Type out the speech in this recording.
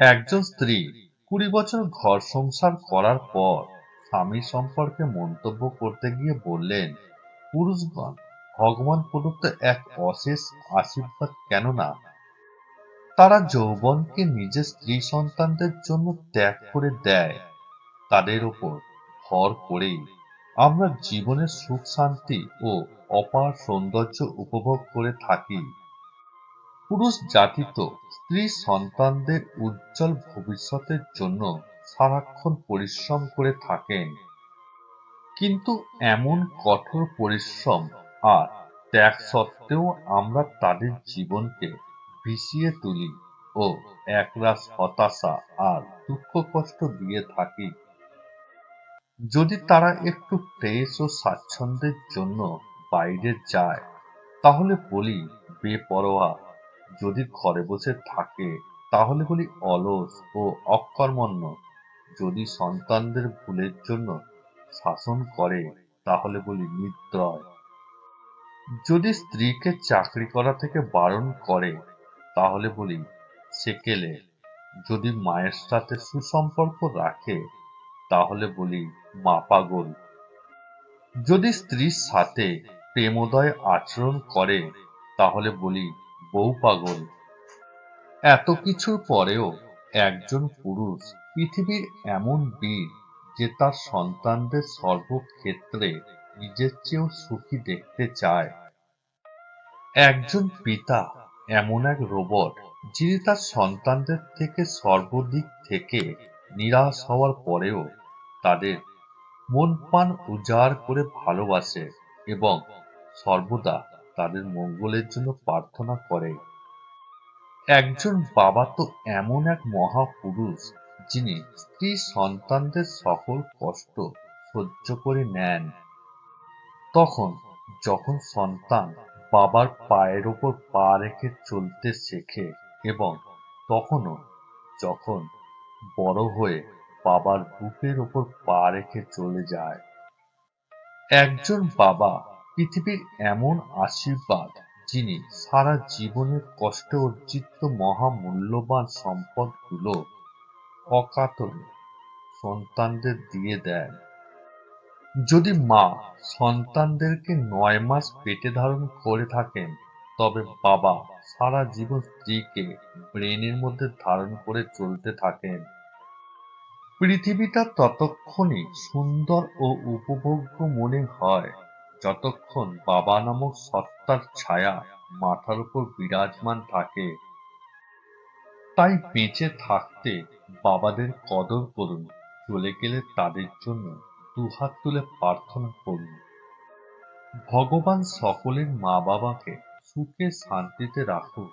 একজন স্ত্রী কুড়ি বছর ঘর সংসার করার পর স্বামী সম্পর্কে মন্তব্য করতে গিয়ে বললেন, পুরুষগণ, ভগবান প্রদত্ত এক অশেষ আশীর্বাদ কেননা তারা যৌবনকে নিজের স্ত্রী সন্তানদের জন্য ত্যাগ করে দেয়। তাদের ওপর ভর করেই আমরা জীবনের সুখ, শান্তি ও অপার সৌন্দর্য উপভোগ করে থাকি। পুরুষ জাতি তো স্ত্রী সন্তানদের উজ্জ্বল ভবিষ্যতের জন্য সারাক্ষণ পরিশ্রম করে থাকেন। কিন্তু এমন কঠোর পরিশ্রম আর ত্যাগ সত্ত্বেও আমরা তাদের জীবনকে ভিসিয়ে তুলি ও একরাশ হতাশা আর দুঃখ কষ্ট দিয়ে থাকি। যদি তারা একটু ফ্রেশ ও স্বাচ্ছন্দ্যের জন্য বাইরে যায়, তাহলে বলি বেপরোয়া যদি ঘরে বসে থাকে, তাহলে বলি অলস ও অকর্মণ্য। যদি সন্তানদের ভুলের জন্য শাসন করে, তাহলে বলি নিদ্রয় যদি স্ত্রীকে চাকরি করা থেকে বারণ করে, তাহলে বলি সেকেলে। যদি মায়ের সাথে সুসম্পর্ক রাখে, তাহলে বলি মা পাগল। যদি স্ত্রীর সাথে প্রেমোদয় আচরণ করে, তাহলে বলি বউ পাগল। এত কিছুর পরেও একজন পুরুষ পৃথিবীর এমন বীর যে তার সন্তানদের সর্বক্ষেত্রে নিজের চেয়েও সুখী দেখতে চায়। একজন পিতা এমন এক রোবট যিনি তার সন্তানদের থেকে সর্বদিক থেকে নিরাশ হওয়ার পরেও তাদের মন প্রাণ উজাড় করে ভালোবাসে এবং সর্বদা তাদের মঙ্গলের জন্য প্রার্থনা করে। একজন বাবা তো এমন এক মহাপুরুষ, যিনি স্ত্রী সন্তানদের সকল কষ্ট সহ্য করে নেন। তখন যখন সন্তান বাবার পায়ের ওপর পা রেখে চলতে শেখে এবং তখনও যখন বড় হয়ে বাবার বুকের ওপর পা রেখে চলে যায়, একজন বাবা পৃথিবীর এমন আশীর্বাদ যিনি সারা জীবনের কষ্টে অর্জিত মহা মহামূল্যবান সম্পদগুলো অকাতরে সন্তানদের দিয়ে দেন। যদি মা সন্তানদেরকে নয় মাস পেটে ধারণ করে থাকেন, তবে বাবা সারা জীবন স্ত্রীকে ব্রেনের মধ্যে ধারণ করে চলতে থাকেন। পৃথিবীটা ততক্ষণই সুন্দর ও উপভোগ্য মনে হয়। যতক্ষণ বাবা নামক সত্তার ছায়া মাথার উপর বিরাজমান থাকে, তাই বেঁচে থাকতে বাবাদের কদর করুন, চলে গেলে তাদের জন্য দুহাত তুলে প্রার্থনা করুন। ভগবান সকলের মা বাবাকে সুখে শান্তিতে রাখুক।